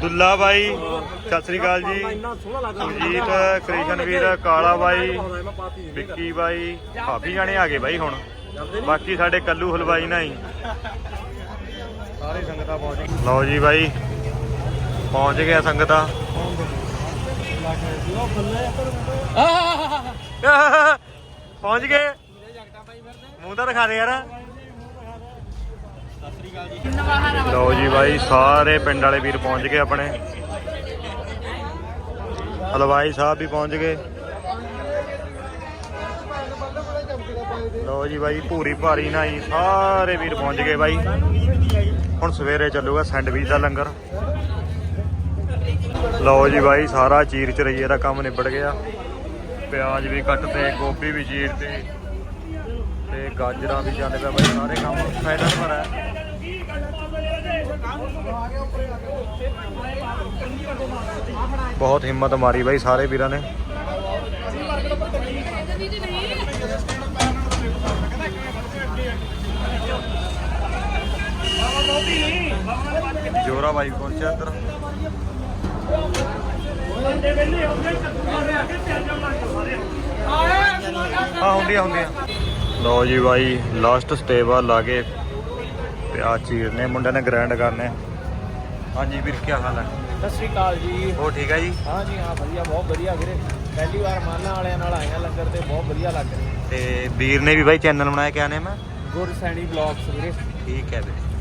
ਦੁੱਲਾ ਬਾਈ ਸਤਿ ਸ੍ਰੀ ਅਕਾਲ ਜੀ। ਸੁਜੀਤ ਕ੍ਰਿਸ਼ਨ ਵੀਰ ਕਾਲਾ ਬਾਈ ਵਿੱਕੀ ਬਾਈ ਕਾਫੀ ਜਾਣੇ ਆ ਗਏ ਬਾਈ ਹੁਣ। ਬਾਕੀ ਸਾਡੇ ਕੱਲੂ ਹਲਵਾਈ ਨਾ ਹੀ। ਸਾਰੇ ਸੰਗਤਾਂ ਪਹੁੰਚ ਗਏ ਲਓ ਜੀ ਬਾਈ ਪਹੁੰਚ ਗਿਆ ਸੰਗਤਾਂ। ਪਹੁੰਚ ਗਏ। ਮੂੰਹ ਤਾਂ ਦਿਖਾ ਦੇ ਯਾਰ। ਲਓ ਜੀ ਬਾਈ, ਸਾਰੇ ਪਿੰਡ ਵਾਲੇ ਵੀਰ ਪਹੁੰਚ ਗਏ ਆਪਣੇ। ਹਲਵਾਈ ਸਾਹਿਬ ਵੀ ਪਹੁੰਚ ਗਏ। ਲਓ ਜੀ ਬਾਈ ਪੂਰੀ ਭਾਰੀ ਨਾਈ, ਸਾਰੇ ਵੀਰ ਪਹੁੰਚ ਗਏ ਬਾਈ। ਹੁਣ ਸਵੇਰੇ ਚੱਲੂਗਾ ਸੈਂਡਵਿਚ ਦਾ ਲੰਗਰ। ਲਓ ਜੀ ਬਾਈ, ਸਾਰਾ ਚੀਰ ਚਰਈਏ ਦਾ ਕੰਮ ਨਿਬੜ ਗਿਆ। ਪਿਆਜ਼ ਵੀ ਕੱਟ ਤੇ, ਗੋਭੀ ਵੀ ਚੀਰ ਤੇ ਤੇ ਗਾਜਰਾਂ ਵੀ ਚੱਲ ਪਿਆ ਬਾਈ, ਸਾਰੇ ਕੰਮ ਫਾਇਦਾ ਭਰਾ ਬਹੁਤ ਹਿੰਮਤ ਮਾਰੀ ਬਾਈ ਸਾਰੇ ਵੀਰਾਂ ਨੇ ਜੋਰਾ ਬਾਈ ਪਹੁੰਚਿਆ ਇੱਧਰ ਹਾਂ ਹੁੰਦੀਆਂ ਹੁੰਦੀਆਂ ਲਓ ਜੀ ਬਾਈ ਲਾਸਟ ਸਟੇਵਾ ਲਾ ਕੇ ਪਿਆਜ਼ ਚੀਰਨੇ ਮੁੰਡਿਆਂ ਨੇ ਗ੍ਰਾਈਂਡ ਕਰਨੇ। ਹਾਂਜੀ ਵੀਰ ਕੀ ਹਾਲ ਹੈ ਸਤਿ ਸ਼੍ਰੀ ਅਕਾਲ ਜੀ। ਹੋ ਠੀਕ ਹੈ ਜੀ? ਹਾਂ ਜੀ ਹਾਂ ਵਧੀਆ ਬਹੁਤ ਵਧੀਆ ਵੀਰੇ। ਪਹਿਲੀ ਵਾਰ ਮਾਨਾ ਵਾਲਿਆਂ ਨਾਲ ਆਇਆ ਲੰਗਰ ਤੇ ਬਹੁਤ ਵਧੀਆ ਲੱਗ ਰਿਹਾ। ਤੇ ਵੀਰ ਨੇ ਵੀ ਬਾਈ ਚੈਨਲ ਬਣਾਇਆ ਕਿਆ ਨੇਮ ਹੈ ਗੁਰ ਸੈਣੀ ਬਲੌਗਸ ਵੀਰੇ। ਠੀਕ ਹੈ ਵੀਰੇ।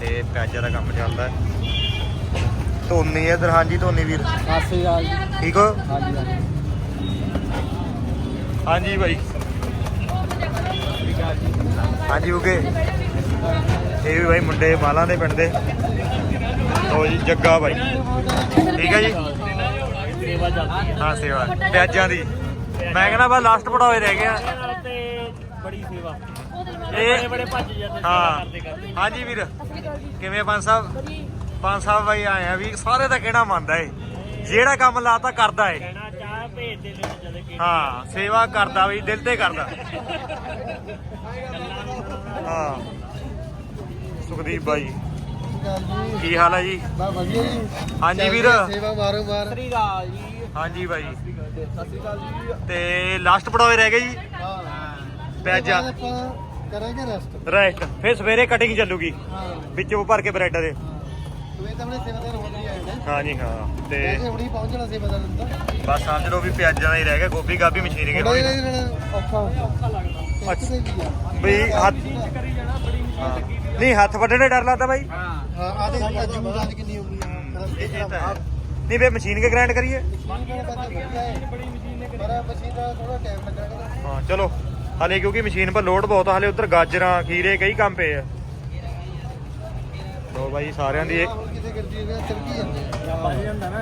ਤੇ ਪਿਆਜ਼ਾਂ ਦਾ ਕੰਮ ਚੱਲਦਾ। ਹੈ ਧੋਨੀ ਇਧਰ ਹਾਂਜੀ ਧੋਨੀ ਵੀਰ। ਸਤਿ ਸ਼੍ਰੀ ਅਕਾਲ ਜੀ। ਠੀਕ ਹੋ? ਹਾਂਜੀ ਹਾਂਜੀ। ਹਾਂਜੀ ਜੀ। ਹਾਂਜੀ ਓਕੇ। ਇਹ ਵੀ ਬਾਈ ਮੁੰਡੇ ਮਾਲਾਂ ਦੇ ਪਿੰਡ ਦੇ। ਲਓ ਜੀ ਜੱਗਾ ਬਾਈ। ਠੀਕ ਹੈ ਜੀ? ਸੇਵਾ ਹਾਂ ਸੇਵਾ। ਪਿਆਜ਼ਾਂ ਦੀ। ਮੈਂ ਕਹਿੰਦਾ ਬਸ ਲਾਸਟ ਪੜਾਵੇ ਰਹਿ ਗਿਆ। ਬੜੀ ਸੇਵਾ ਇਹ ਬੜੇ ਭੱਜ ਜਾਂਦੇ ਹਾਂ। ਹਾਂਜੀ ਵੀਰ। ਕਿਵੇਂ ਪੰਜ ਸਾਹਿਬ? ਪੰਜ ਸਾਹਿਬ ਬਾਈ ਆਏ ਆ ਵੀ ਸਾਰੇ ਦਾ ਕਹਿਣਾ ਮੰਨਦਾ ਏ। ਜਿਹੜਾ ਕੰਮ ਲਾਤਾ ਕਰਦਾ ਏ। ਲੈ ਹਾਂ ਸੇਵਾ ਕਰਦਾ ਵੀ ਦਿਲ ਤੇ ਕਰਦਾ। ਹਾਂ। ਸੁਖਦੀਪ ਬਾਈ। ਕੀ ਹਾਲ ਹੈ ਜੀ? ਬਾ ਵਧੀਆ ਜੀ। ਹਾਂਜੀ ਵੀਰ। ਸੇਵਾ ਮਾਰੋ ਮਾਰ ਸਤਿ ਸ਼੍ਰੀ ਅਕਾਲ ਜੀ। ਹਾਂਜੀ ਬਾਈ। ਸਤਿ ਸ਼੍ਰੀ ਅਕਾਲ ਜੀ। ਤੇ ਲਾਸਟ ਪੜਾਵੇ ਰਹਿ ਗਏ ਜੀ? ਹਾਂ। ਪਿਆਜ਼ਾਂ ਆਪਾਂ ਕਰਾਂਗੇ ਰੈਸਟ ਰੈਸਟ ਫਿਰ ਸਵੇਰੇ ਕਟਿੰਗ ਚੱਲੂਗੀ। ਹਾਂ। ਵਿੱਚੋਂ ਭਰ ਕੇ ਬ੍ਰੈਡ ਦੇ। ਤੂੰ ਤਾਂ ਆਪਣੇ ਸੇਵਾਦਾਰ ਹੋ ਆਏ ਹਾਂਜੀ ਹਾਂ ਤੇ ਵੈਸੇ ਹੁਣੀ ਪਹੁੰਚਣਾ ਸੇਵਾਦਾਰ ਨੂੰ ਤਾਂ। ਬਸ ਸਮਝ ਲਓ ਵੀ ਪਿਆਜ਼ਾਂ ਦਾ ਹੀ ਰਹਿ ਗਿਆ ਗੋਭੀ ਗਾਭੀ ਮਸ਼ੀਨ ਕੇ ਔਖਾ। ਔਖਾ ਲੱਗਦਾ। ਬਈ ਹੱਥ ਕਰੀ ਜਾਣਾ ਬੜੀ ਹਾਂ। ਨਹੀਂ ਹੱਥ ਵੱਢਣ ਦਾ ਡਰ ਲੱਗਦਾ ਬਾਈ। ਹਾਂ। ਹਾਂ ਆ ਦੇ ਅੱਜ ਮੁਰਾਦ ਕਿੰਨੀ ਹੋ ਗਈ ਇਹ ਇਹ ਤਾਂ ਹੈ। ਨਹੀਂ ਵੇ ਮਸ਼ੀਨ ਕੇ ਗ੍ਰਾਈਂਡ ਕਰੀਏ? ਬੜੀ ਮਸ਼ੀਨ ਨੇ ਪਰ ਮਸ਼ੀਨ ਦਾ ਥੋੜਾ ਟਾਈਮ ਲੱਗਣਾ ਹਾਂ ਚਲੋ। ਹਲੇ ਕਿਉਂਕਿ ਮਸ਼ੀਨ 'ਪਰ ਲੋਡ ਬਹੁਤ ਆ ਹਲੇ ਉਧਰ ਗਾਜਰਾਂ ਖੀਰੇ ਕਈ ਕੰਮ ਪਏ ਆ। ਲੋ ਬਾਈ ਸਾਰਿਆਂ ਦੀ ਹੁਣ ਕਿਸੇ ਜਾਂਦੇ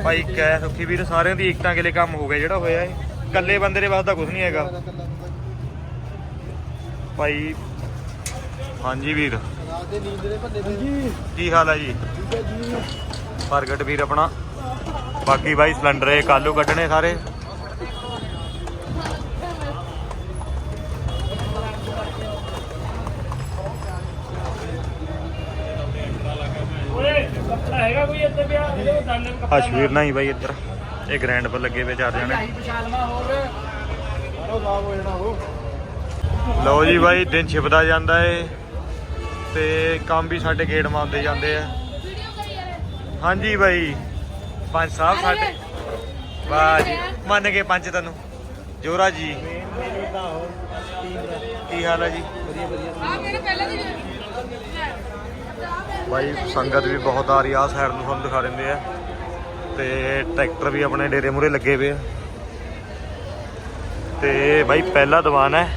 ਬਾਈ ਕੈ ਸੁੱਖੀ ਵੀਰ ਸਾਰਿਆਂ ਦੀ ਇਕਤਾਂ ਕਿਲੇ ਕੰਮ ਹੋ ਗਿਆ ਜਿਹੜਾ ਹੋਇਆ ਏ ਇਕੱਲੇ ਬੰਦੇ ਦੇ ਵਾਸਤਾ ਕੁਝ ਨਹੀਂ ਹੈਗਾ। ਭਾਈ ਹਾਂਜੀ ਵੀਰ। ਰਾਤ ਦੇ ਨੀਂਦ ਦੇ ਭੰਦੇ ਪਏ। ਕੀ ਹਾਲ ਹੈ ਜੀ? ਪ੍ਰਗਟ ਵੀਰ ਆਪਣਾ। ਬਾਕੀ ਬਾਈ ਸਿਲੰਡਰ ਇਹ ਕਾਲੂ ਕੱਢਣੇ ਸਾਰੇ। ਓਏ ਕੱਪੜਾ ਹੈਗਾ ਕੋਈ ਇੱਥੇ ਪਿਆ? ਇਹਦੇ ਦਾਨੇ ਨੂੰ ਕੱਪੜਾ ਅਸ਼ਵੀਰ ਨਹੀਂ ਬਾਈ ਇੱਧਰ। ਇਹ ਗ੍ਰੈਂਡ ਪਰ ਲੱਗੇ ਵੇ ਚਾਰ ਜਣੇ। ਲਓ ਜੀ ਬਾਈ ਦਿਨ ਛਿਪਦਾ ਜਾਂਦਾ ਏ। ਤੇ ਕੰਮ ਵੀ ਸਾਡੇ ਗੇਟ ਮਾਰਦੇ ਜਾਂਦੇ ਆ। ਹਾਂਜੀ ਬਾਈ। ਪੰਜ ਸਾਹਿਬ ਸਾਡੇ। ਵਾਹ ਜੀ, ਮੰਨ ਗਏ ਪੰਜ ਤੈਨੂੰ ਜੋਰਾ ਜੀ। ਕੀ ਹਾਲ ਹੈ ਜੀ? ਬਾਈ, ਸੰਗਤ ਵੀ ਬਹੁਤ ਆ ਰਹੀ ਆ ਸਾਈਡ ਨੂੰ ਤੁਹਾਨੂੰ ਦਿਖਾ ਦਿੰਦੇ ਆ। ਤੇ ਟਰੈਕਟਰ ਵੀ ਆਪਣੇ ਡੇਰੇ ਮੂਰੇ ਲੱਗੇ ਪਏ ਆ। ਤੇ ਬਾਈ, ਪਹਿਲਾ ਦੀਵਾਨ ਹੈ।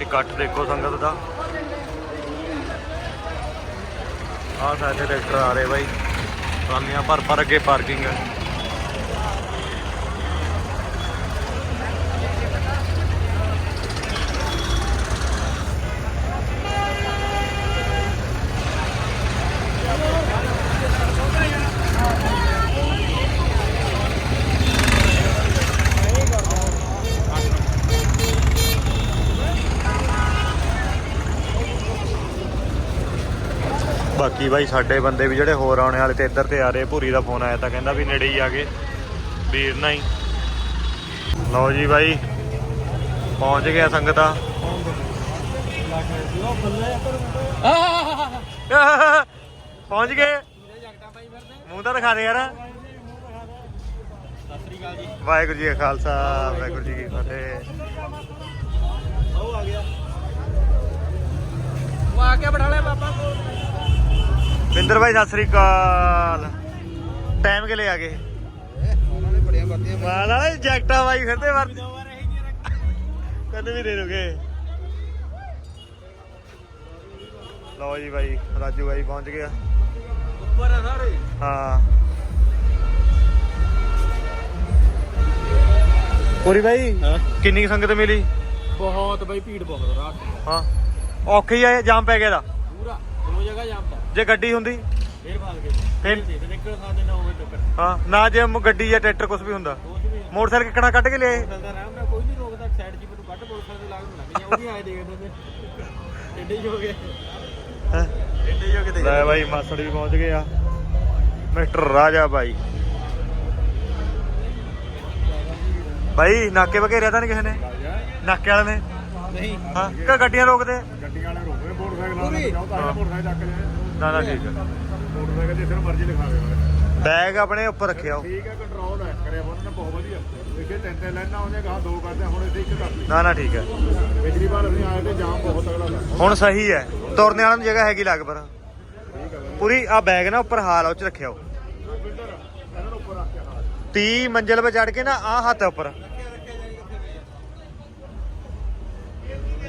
ਇਕੱਠ ਦੇਖੋ ਸੰਗਤ ਦਾ। ਆਹ ਸਾਡੇ ਟਰੈਕਟਰ ਆ ਰਹੇ ਬਾਈ। ਟਰਾਲੀਆਂ ਭਰ ਭਰ ਅੱਗੇ ਪਾਰਕਿੰਗ ਹੈ ਬਾਕੀ ਬਾਈ ਸਾਡੇ ਬੰਦੇ ਵੀ ਜਿਹੜੇ ਹੋਰ ਆਉਣੇ ਵਾਲੇ ਤੇ ਇੱਧਰ ਤੇ ਆ ਰਹੇ, ਭੂਰੀ ਦਾ ਫੋਨ ਆਇਆ ਤਾਂ ਕਹਿੰਦਾ ਵੀ ਨੇੜੇ ਹੀ ਆ ਗਏ। ਵੀਰ ਨਾਲ ਹੀ ਲਓ ਜੀ ਬਾਈ, ਪਹੁੰਚ ਗਿਆ ਸੰਗਤਾਂ। ਪਹੁੰਚ ਗਏ। ਮੂੰਹ ਤਾਂ ਦਿਖਾ ਦੇ ਯਾਰ। ਵਾਹਿਗੁਰੂ ਜੀ ਕਾ ਖਾਲਸਾ, ਵਾਹਿਗੁਰੂ ਜੀ ਕੀ ਫਤਿਹ। ਉਹ ਆ ਕੇ ਬਣਾ ਲੈ ਬਾਬਾ ਕੋਲ। ਬਿੰਦਰ ਭਾਈ ਸਤਿ ਸ੍ਰੀ ਅਕਾਲ। ਟਾਈਮ ਕੇ ਲਈ ਆ ਗਏ? ਉਹਨਾਂ ਨੇ ਬੜੀਆਂ ਵਰਦੀਆਂ ਮਾਲ ਵਾਲੇ ਜੈਕਟਾਂ ਬਾਈ ਫਿਰਦੇ ਵਰ ਕੰਨ ਵੀ ਦੇ ਦੋਗੇ ਲਓ ਜੀ ਬਾਈ ਰਾਜੂ ਬਾਈ ਪਹੁੰਚ ਗਿਆ। ਉੱਪਰ ਆ ਸਾਰੇ। ਹਾਂ। ਪੂਰੀ ਬਾਈ ਕਿੰਨੀ ਸੰਗਤ ਮਿਲੀ? ਬਹੁਤ ਬਈ ਭੀੜ ਬਹੁਤ ਰਾਤ ਹਾਂ। ਔਖੇ ਆਏ ਜਾਮ ਪੈ ਗਿਆ ਦਾ ਪੂਰਾ ਦੋ ਜਗ੍ਹਾ ਜਾਂਦਾ ਜੇ ਗੱਡੀ ਹੁੰਦੀ? ਫੇਰ ਭਾਗ ਗਏ। ਫਿਰ ਤੇ ਨਿਕਲ ਸਕਦੇ ਨਾ ਹੋਵੇ ਟੱਕਰ ਹਾਂ ਨਾ ਜੇ ਮ- ਗੱਡੀ ਜਾਂ ਟਰੈਕਟਰ ਕੁਝ ਵੀ ਹੁੰਦਾ। ਕੁਝ ਵੀ ਮੋਟਰਸਾਈਕਲ ਕਿੱਕਣਾ ਕੱਢ ਕੇ ਲਿਆਏ? ਚੱਲਦਾ ਆਰਾਮ ਨਾਲ ਕੋਈ ਨਹੀਂ ਰੋਕਦਾ ਸਾਈਡ ਜੀ ਮੈਨੂੰ ਕੱਢ ਬੋਲ ਸਕਦੇ ਲਾਗ ਨੂੰ ਲੱਗ ਜਾ ਉਹ ਵੀ ਆਏ ਦੇਖਦੇ ਨੇ ਏਡੇ ਹੀ ਹੋ ਗਏ। ਹੈਂ? ਏਡੇ ਹੀ ਹੋ ਕੇ ਲੈ ਬਾਈ ਮਾਸੜ ਵੀ ਪਹੁੰਚ ਗਏ ਆ। ਮਿਸਟਰ ਰਾਜਾ ਬਾਈ। ਬਾਈ ਨਾਕੇ ਵਗੇਰਿਆ ਤਾਂ ਨਹੀਂ ਕਿਸੇ ਨੇ? ਨਾਕੇ ਵਾਲੇ ਨੇ? ਨਹੀਂ। ਹਾਂ ਕਿ ਗੱਡੀਆਂ ਰੋਕਦੇ? ਗੱਡੀਆਂ ਵਾਲੇ ਰੋਕਦੇ ਮੋਟਰਸਾਈਕਲ। ਵਾਲੇ। ਮੋਟਰਸਾਈਕਲ ਚੱਕ ਲਿਆ। ਨਾ ਨਾ ਠੀਕ ਹੈ ਮੋਟਰਸਾਈਕਲ ਜਿੱਥੇ ਨੂੰ ਮਰਜ਼ੀ ਲਿਖਾਵੇ ਉਹਨੇ। ਬੈਗ ਆਪਣੇ ਉੱਪਰ ਰੱਖਿਆ ਉਹ। ਠੀਕ ਹੈ ਕੰਟਰੋਲ ਹੈ। ਕਰਿਆ ਉਹਨਾਂ ਨੇ ਬਹੁਤ ਵਧੀਆ। ਪਿੱਛੇ ਤਿੰਨ ਤਿੰਨ ਲਾਈਨਾਂ ਉਹਨੇ ਗਾਂ ਦੋ ਕਰਦੇ ਹੁਣ ਇੱਥੇ ਇੱਕ ਕਰ ਲਈ ਨਾ ਨਾ ਠੀਕ ਹੈ ਪਿਛਲੀ ਵਾਰ ਅਸੀਂ ਆਏ ਤੇ ਜਾਮ ਬਹੁਤ ਤਗੜਾ ਲੱਗਾ। ਹੁਣ ਸਹੀ ਹੈ। ਤੁਰਨੇ ਵਾਲਿਆਂ ਨੂੰ ਜਗ੍ਹਾ ਹੈਗੀ ਲੱਗ ਪਰ। ਠੀਕ ਹੈ ਪੂਰੀ ਆ ਬੈਗ ਨਾ ਉੱਪਰ ਹਾਲ ਆ ਉਹ ਚ ਰੱਖਿਆ ਉਹ। ਬਿਲਡਰ ਇਹਨਾਂ ਨੂੰ ਉੱਪਰ ਰੱਖ ਕੇ ਹਾਂ 30 ਮੰਜ਼ਲ 'ਤੇ ਚੜ ਕੇ ਨਾ ਆ ਹੱਥ ਉੱਪਰ।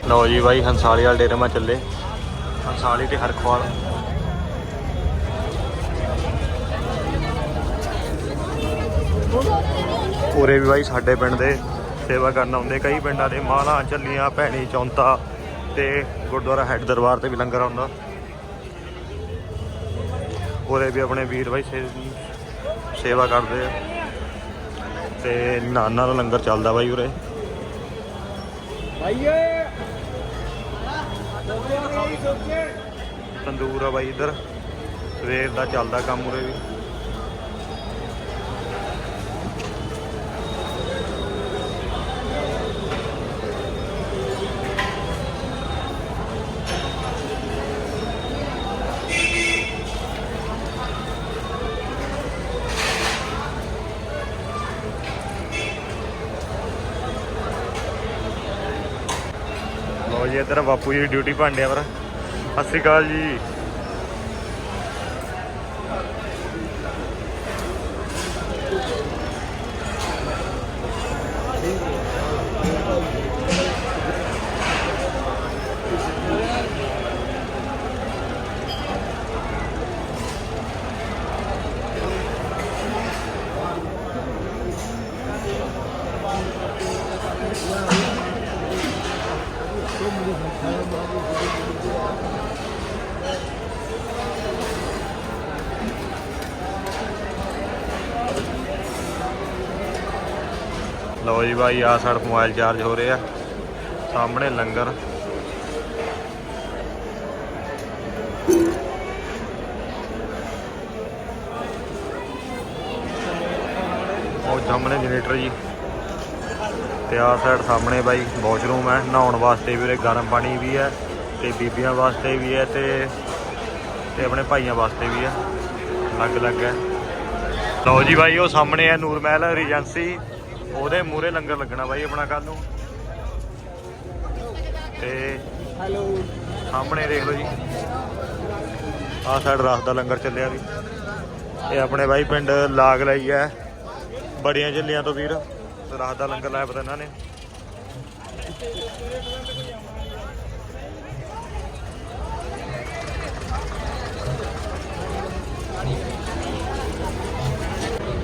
ਲਓ ਜੀ ਬਾਈ ਹੰਸਾਲੀ ਵਾਲੇ ਡੇਰੇ ਮਾ ਚੱਲੇ। ਹੰਸਾਲੀ ਤੇ ਹਰਖਵਾਲ। ਪੂਰੇ ਵੀ ਬਾਈ ਸਾਡੇ ਪਿੰਡ ਦੇ ਸੇਵਾ ਕਰਨ ਆਉਂਦੇ। ਕਈ ਪਿੰਡਾਂ ਦੇ ਮਾਲਾ ਚੱਲੀਆਂ ਭੈਣੀ ਚੌਂਤਾ ਤੇ ਗੁਰਦੁਆਰਾ ਹੈਡ ਦਰਬਾਰ ਤੇ ਵੀ ਲੰਗਰ ਆਉਂਦਾ। ਉਰੇ ਵੀ ਆਪਣੇ ਵੀਰ ਬਾਈ ਸੇਵਾ ਕਰਦੇ ਆ। ਤੇ ਨਾਨਾ ਦਾ ਲੰਗਰ ਚੱਲਦਾ ਬਾਈ ਉਰੇ। ਭਾਈਏ ਤੰਦੂਰ ਆ ਬਾਈ ਇੱਧਰ। ਸਵੇਰ ਦਾ ਚੱਲਦਾ ਕੰਮ ਉਰੇ ਵੀ ਲੋ ਜੀ ਇੱਧਰ ਬਾਪੂ ਜੀ ਦੀ ਡਿਊਟੀ ਭਾਂਡਿਆ ਪਰ। ਸਤਿ ਸ਼੍ਰੀ ਅਕਾਲ ਜੀ। ਲਓ ਜੀ ਭਾਈ ਆ ਸਾਡਾ ਮੋਬਾਈਲ ਚਾਰਜ ਹੋ ਰਿਹਾ। ਸਾਹਮਣੇ ਲੰਗਰ। ਉਹ ਸਾਹਮਣੇ ਜਨਰੇਟਰ ਜੀ। ਤੇ ਆ ਸਾਈਡ ਸਾਹਮਣੇ ਬਾਈ ਵਾਸ਼ਰੂਮ ਹੈ। ਨਹਾਉਣ ਵਾਸਤੇ ਵੀ ਉਰੇ ਗਰਮ ਪਾਣੀ ਵੀ ਹੈ ਤੇ ਬੀਬੀਆਂ ਵਾਸਤੇ ਵੀ ਹੈ ਤੇ ਤੇ ਆਪਣੇ ਭਾਈਆਂ ਵਾਸਤੇ ਵੀ ਹੈ। ਅਲੱਗ ਅਲੱਗ ਹੈ। ਲਓ ਜੀ ਬਾਈ ਉਹ ਸਾਹਮਣੇ ਹੈ ਨੂਰ ਮਹਿਲ ਰੀਜੈਂਸੀ ਉਹਦੇ ਮੂਰੇ ਲੰਗਰ ਲੱਗਣਾ ਬਾਈ ਆਪਣਾ ਕੱਲ ਨੂੰ। ਤੇ ਹੈਲੋ ਸਾਹਮਣੇ ਦੇਖ ਲਓ ਜੀ। ਆਹ ਸਾਈਡ ਰਾਤ ਦਾ ਲੰਗਰ ਚੱਲਿਆ ਵੀ। ਇਹ ਆਪਣੇ ਬਾਈ ਪਿੰਡ ਲਾਗ ਲਈ ਹੈ। ਬੜੀਆਂ ਜੱਲੀਆਂ ਤੋਂ ਵੀਰ। ਰਾਤ ਦਾ ਲੰਗਰ ਲਾਇਆ ਪਤਾ ਇਹਨਾਂ ਨੇ।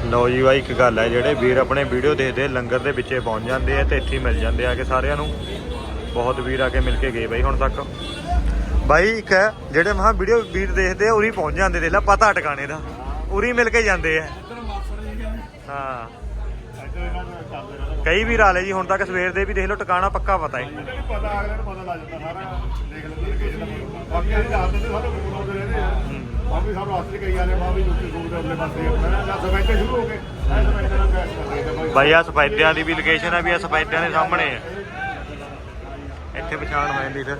ਲਓ ਜੀ ਬਾਈ, ਇੱਕ ਗੱਲ ਹੈ, ਜਿਹੜੇ ਵੀਰ ਆਪਣੇ ਵੀਡੀਓ ਦੇਖਦੇ ਲੰਗਰ ਦੇ ਵਿੱਚੇ ਪਹੁੰਚ ਜਾਂਦੇ ਆ ਤੇ ਇੱਥੇ ਮਿਲ ਜਾਂਦੇ ਆ ਕਿ ਸਾਰਿਆਂ ਨੂੰ। ਬਹੁਤ ਵੀਰ ਆ ਕੇ ਮਿਲ ਕੇ ਗਏ ਬਾਈ ਹੁਣ ਤੱਕ। ਬਾਈ, ਇੱਕ ਹੈ, ਜਿਹੜੇ ਮਹਾ ਵੀਡੀਓ ਵੀਰ ਦੇਖਦੇ ਆ, ਉਰੀ ਪਹੁੰਚ ਜਾਂਦੇ, ਦੇਖ ਲੈ ਪਤਾ ਟਿਕਾਣੇ ਦਾ। ਉਰੀ ਮਿਲ ਕੇ ਜਾਂਦੇ ਆ। ਹਾਂ। ਕਈ ਵੀਰ ਆਲੇ ਜੀ ਹੁਣ ਤੱਕ ਸਵੇਰ ਦੇ ਵੀ ਦੇਖ ਲਓ ਟਿਕਾਣਾ ਪੱਕਾ ਪਤਾ ਹੈ ਪਤਾ ਅਗਲੇ ਨੂੰ ਪਤਾ ਲੱਗ ਜਾਂਦਾ ਸਾਰਾ। ਦੇਖ ਲੈਂਦੇ ਨੇ ਕਿਸੇ ਦਾ ਬਾਕੀ ਅਸੀਂ ਰਾਤ ਨੂੰ ਸਾਨੂੰ ਫੋਨ ਆਉਂਦੇ ਰਹਿੰਦੇ ਆ। ਮਾਂ ਵੀ ਸਾਨੂੰ ਹੱਥ ਕਈ ਜਾਂਦੇ ਮਾਂ ਵੀ ਜੁੱਤੀ ਸੂਟ ਦੇ ਉੱਲੇ ਪਾਸੇ ਆਪਣਾ ਜਾਂ ਸਵੈਟਰ ਸ਼ੁਰੂ ਹੋ ਗਏ। ਐ ਸਵੈਟਰ ਨਾਲ ਕੈਸ਼ ਕਰਦੇ ਤੇ ਬਾਈ। ਆ ਸਫੈਦਿਆਂ ਦੀ ਵੀ ਲੋਕੇਸ਼ਨ ਆ ਵੀ ਆ ਸਫੈਦਿਆਂ ਦੇ ਸਾਹਮਣੇ ਆ। ਇੱਥੇ ਪਛਾਣ ਹੋ ਜਾਂਦੀ ਫਿਰ।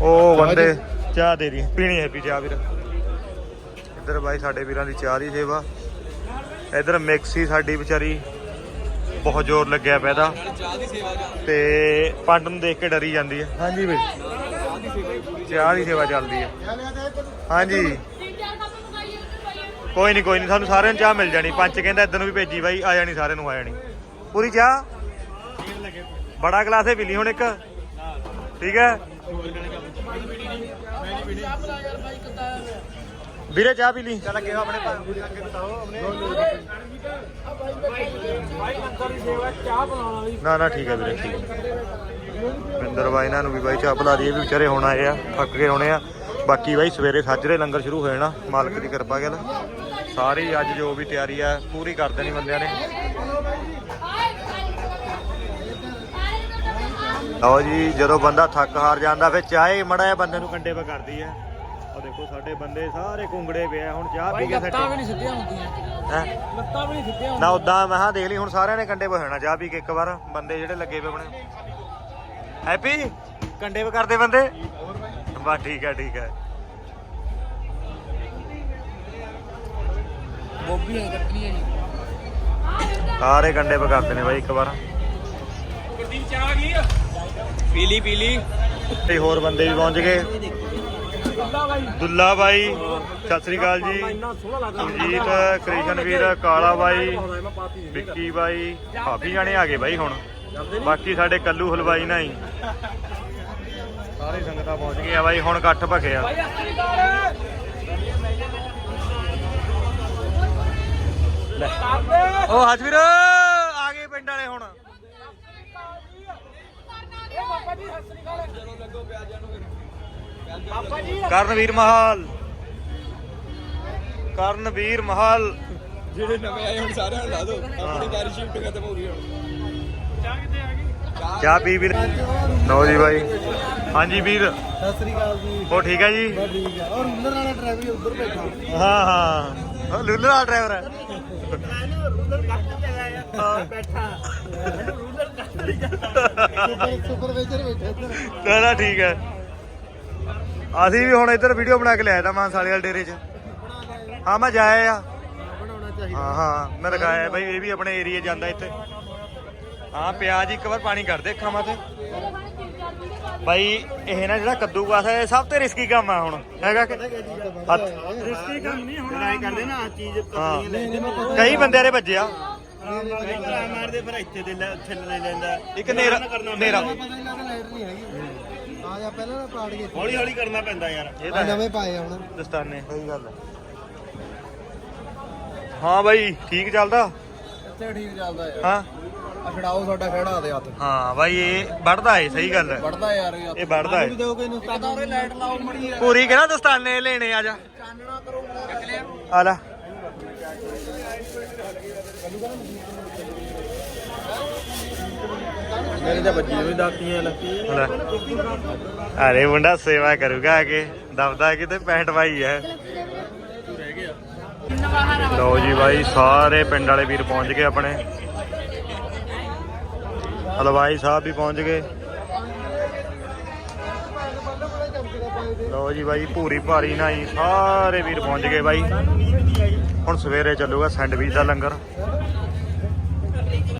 ਉਹ ਬੰਦੇ ਚਾਹ ਦੇ ਦੀ ਪੀਣੀ ਹੈ ਪੀ ਚਾਹ ਵੀਰ। ਇੱਧਰ ਬਾਈ ਸਾਡੇ ਵੀਰਾਂ ਦੀ ਚਾਹ ਦੀ ਸੇਵਾ। ਇੱਧਰ ਮਿਕਸੀ ਸਾਡੀ ਵਿਚਾਰੀ। ਬਹੁਤ ਜ਼ੋਰ ਲੱਗਿਆ ਪਿਆ ਤੇ ਪੰਡ ਨੂੰ ਦੇਖ ਕੇ ਡਰੀ ਜਾਂਦੀ ਹੈ। ਹਾਂਜੀ ਬਈ ਚਾਹ ਦੀ ਸੇਵਾ ਚੱਲਦੀ ਹੈ। ਹਾਂਜੀ। ਕੋਈ ਨਹੀਂ ਕੋਈ ਨਹੀਂ ਸਾਨੂੰ ਸਾਰਿਆਂ ਨੂੰ ਚਾਹ ਮਿਲ ਜਾਣੀ। ਪੰਚ ਕਹਿੰਦਾ ਇੱਧਰ ਨੂੰ ਵੀ ਭੇਜੀ ਬਾਈ ਆ ਜਾਣੀ ਸਾਰਿਆਂ ਨੂੰ ਆ ਜਾਣੀ। ਪੂਰੀ ਚਾਹ? ਬੜਾ ਗਲਾਸ ਹੈ ਪੀ ਲਈ ਹੁਣ ਇੱਕ। ਠੀਕ ਹੈ? ਵੀਰੇ ਚਾਹ ਪੀ ਲਈ। ਚੱਲ ਅੱਗੇ ਆਪਣੇ ਅੱਗੇ ਬਤਾਓ ਆਪਣੇ। ਭਾਈ ਅੰਦਰ ਦੀ ਸੇਵਾ ਚਾਹ ਬਣਾਉਣਾ ਵੀ ਨਾ ਨਾ ਠੀਕ ਹੈ ਵੀਰੇ ਠੀਕ ਬਿੰਦਰ ਬਾਈ ਇਹਨਾਂ ਨੂੰ ਵੀ ਬਾਈ ਚਾਹ ਪਿਲਾ ਦਈਏ ਵੀ ਵਿਚਾਰੇ ਹੁਣ ਆਏ ਆ ਥੱਕ ਗਏ ਹੋਣੇ ਆ। ਬਾਕੀ ਬਾਈ ਸਵੇਰੇ ਸਾਜਰੇ ਲੰਗਰ ਸ਼ੁਰੂ ਹੋ ਜਾਣਾ ਮਾਲਕ ਦੀ ਕਿਰਪਾ ਗੱਲ। ਸਾਰੀ ਅੱਜ ਜੋ ਵੀ ਤਿਆਰੀ ਆ ਪੂਰੀ ਕਰ ਦੇਣੀ ਬੰਦਿਆਂ ਨੇ। ਲਓ ਜੀ ਜਦੋਂ ਬੰਦਾ ਥੱਕ ਹਾਰ ਜਾਂਦਾ ਫਿਰ ਚਾਹੇ ਮੜਾ ਬੰਦੇ ਨੂੰ ਕੰਡੇ ਪਾ ਕਰਦੀ ਹੈ ਉਹ ਦੇਖੋ ਸਾਡੇ ਬੰਦੇ ਸਾਰੇ ਕੁੰਗੜੇ ਪਏ ਆ ਹੁਣ ਚਾਹ ਪੀ ਭਾਈ ਕੇ ਲੱਤਾਂ ਵੀ ਸੱਟੇ ਨਹੀਂ ਸਿੱਧੀਆਂ ਹੁੰਦੀਆਂ। ਹੈ? ਲੱਤਾਂ ਵੀ ਨਹੀਂ ਸਿੱਧੀਆਂ ਨਾ ਉਦਾਂ ਮੈਂ ਹਾਂ ਦੇਖ ਲਈ ਹੁਣ ਸਾਰਿਆਂ ਨੇ ਕੰਡੇ ਹੋਣਾ ਚਾਹ ਪੀ ਕੇ ਇੱਕ ਵਾਰ ਬੰਦੇ ਜਿਹੜੇ ਲੱਗੇ ਪਏ ਆਪਣੇ। ਹੈਪੀ ਕੰਡੇ ਪਾ ਕਰਦੇ ਬੰਦੇ? ਬਸ ਠੀਕ ਹੈ ਠੀਕ ਹੈ। ਗੋਭੀਆਂ ਕੱਟਣੀਆਂ ਜੀ। ਸਾਰੇ ਕੰਡੇ ਪਾ ਕਰਦੇ ਨੇ ਬਾਈ ਇੱਕ ਵਾਰ। ਗੁਰਦੀਪ ਚਾਹ ਆ ਗਈ ਪੀਲੀ ਪੀਲੀ। ਤੇ ਹੋਰ ਬੰਦੇ ਵੀ ਪਹੁੰਚ ਗਏ। ਦੁੱਲਾ ਬਾਈ ਸਤਿ ਸ੍ਰੀ ਅਕਾਲ ਜੀ। ਇੰਨਾ ਕ੍ਰਿਸ਼ਨ ਵੀਰ ਕਾਲਾ ਬਾਈ ਵਿੱਕੀ ਬਾਈ ਕਾਫੀ ਜਾਣੇ ਆ ਗਏ ਬਾਈ ਹੁਣ। ਬਾਕੀ ਸਾਡੇ ਕੱਲੂ ਹਲਵਾਈ ਨਾ ਹੀ ਸਾਰੇ ਸੰਗਤਾਂ ਪਹੁੰਚ ਗਈਆਂ ਬਾਈ, ਹੁਣ ਇਕੱਠ ਭਖਿਆ ਭਾਈ ਅਸਲੀ ਗਾਲ ਆ ਗਏ ਪਿੰਡ ਵਾਲੇ ਹੁਣ। ਇਹ ਬਾਬਾ ਜੀ। ਅਸਲੀ ਗਾਲ ਜਦੋਂ ਲੱਗੋ ਪਿਆਜ਼ਾਂ ਨੂੰ ਕਰਨਵੀਰ ਮਹਾਲ। ਕਰਨਵੀਰ ਮਹਾਲ। ਜਿਹੜੇ ਨਵੇਂ ਆਏ ਹੁਣ ਸਾਰਿਆਂ ਨੂੰ ਲਾ ਦਿਓ। ਆਪਣੀ ਵਾਰੀ ਸ਼ਿਫਟ ਖਤਮ ਹੋ ਗਈ ਹੁਣ। ਚਾਹ ਕਿੱਥੇ ਆ ਗਈ ਚਾਹ ਪੀ ਵੀਰ ਲਓ ਜੀ ਬਾਈ। ਹਾਂਜੀ ਵੀਰ। ਸਤਿ ਸ੍ਰੀ ਅਕਾਲ ਜੀ ਉਹ ਠੀਕ ਹੈ ਜੀ? ਬਸ ਠੀਕ ਹੈ ਔਰ ਰੂਲਰ ਵਾਲਾ ਡਰਾਈਵਰ ਉੱਧਰ ਬੈਠਾ ਹਾਂ। ਹਾਂ ਲੁੱਲੂ ਵਾਲਾ ਡਰਾਈਵਰ ਹੈ। ਸੁਪਰ ਸੁਪਰਵਾਈਜ਼ਰ ਬੈਠਾ। ਇੱਧਰ ਨਾ ਠੀਕ ਹੈ। ਅਸੀਂ ਵੀ ਹੁਣ ਇੱਧਰ ਵੀਡੀਓ ਬਣਾ ਕੇ ਲਿਆਇਆ ਤਾਂ ਮਾਨਸਾਲੇ ਵਾਲੇ ਡੇਰੇ 'ਚ। ਹਾਂ ਮੈਂ ਜਾਇਆ ਆ। ਬਣਾਉਣਾ ਚਾਹੀਦਾ ਹਾਂ ਹਾਂ ਮੈਂ ਲਗਾਇਆ ਬਈ ਇਹ ਵੀ ਆਪਣੇ ਏਰੀਆ ਜਾਂਦਾ ਇੱਥੇ। ਹਾਂ ਪਿਆਜ਼ ਇੱਕ ਵਾਰ ਪਾਣੀ ਕਰਦੇ ਖਾਵਾਂ ਤੇ ਬਾਈ ਇਹ ਨਾ ਜਿਹੜਾ ਕੱਦੂਕਾਸ ਹੈ ਇਹ ਸਭ ਤੋਂ ਰਿਸਕੀ ਕੰਮ ਆ ਹੁਣ। ਹੈਗਾ ਕਿ? ਹੱਥ ਰਿਸਕੀ ਕੰਮ ਨਹੀਂ ਹੁਣ। ਲੜਾਈ ਕਰਦੇ ਨਾ ਆ ਚੀਜ਼ ਹਾਂ। ਨਹੀਂ ਨਹੀਂ ਮੈਂ ਪਤਾ ਕਈ ਬੰਦਿਆਂ ਦੇ ਵੱਜਿਆ ਮਾਰਦੇ ਫਿਰ ਇੱਥੇ ਦੇ ਥੱਲੇ ਲੈ ਲੈਂਦਾ। ਇੱਕ ਨੇਰਾ ਨੇਰਾ ਪਤਾ ਨਹੀਂ ਲੱਗਦਾ ਲਾਈਟ ਨਹੀਂ ਹੈਗੀ। ਆ ਜਾ ਪਹਿਲਾਂ ਨਾ ਪਾੜ ਗਏ ਹੌਲੀ ਹੌਲੀ ਕਰਨਾ ਪੈਂਦਾ ਯਾਰ। ਇਹ ਆ ਤਾਂ ਹੈ। ਨਵੇਂ ਪਾਏ ਆ ਹੁਣ। ਦਸਤਾਨੇ। ਸਹੀ ਗੱਲ ਹੈ। ਹਾਂ ਬਾਈ ਠੀਕ ਚੱਲਦਾ? ਇੱਥੇ ਠੀਕ ਚੱਲਦਾ ਯਾਰ। ਹਾਂ। ਆ ਛਡਾਓ ਸਾਡਾ ਖੜਾ ਦੇ ਹੱਥ। ਹਾਂ ਬਾਈ ਇਹ ਵੱਢਦਾ ਏ ਸਹੀ ਗੱਲ ਹੈ। ਵੜਦਾ ਯਾਰ ਇਹ ਇਹ ਵੱਢਦਾ ਏ। ਦਿਓ ਕੋਈ ਨੁਕਤਾ ਤਾਂ ਉਹਰੇ ਲਾਈਟ ਲਾਓ ਮੜੀ ਪੂਰੀ ਕਿਹੜਾ ਦਸਤਾਨੇ ਲੈਣੇ ਆ ਜਾ। ਚਾਨਣਾ ਕਰੋ। ਆ ਲੈ। ਮੇਰੇ ਤਾਂ ਬੱਜੀ ਵੀ ਦਾਤੀਆਂ ਲੱਗੀ ਲੈ ਅਰੇ ਮੁੰਡਾ ਸੇਵਾ ਕਰੂਗਾ ਆ ਕੇ, ਦਬਦਾ ਕਿਤੇ ਪੈਂਟ ਪਾਈ ਹੈ ਲਓ ਜੀ ਬਾਈ, ਸਾਰੇ ਪਿੰਡ ਵਾਲੇ ਵੀਰ ਪਹੁੰਚ ਗਏ ਆਪਣੇ। ਹਲਵਾਈ ਸਾਹਿਬ ਵੀ ਪਹੁੰਚ ਗਏ। ਲਓ ਜੀ ਬਾਈ ਪੂਰੀ ਭਾਰੀ ਨਾਈ, ਸਾਰੇ ਵੀਰ ਪਹੁੰਚ ਗਏ ਬਾਈ। ਹੁਣ ਸਵੇਰੇ ਚੱਲੂਗਾ ਸੈਂਡਵਿਚ ਦਾ ਲੰਗਰ।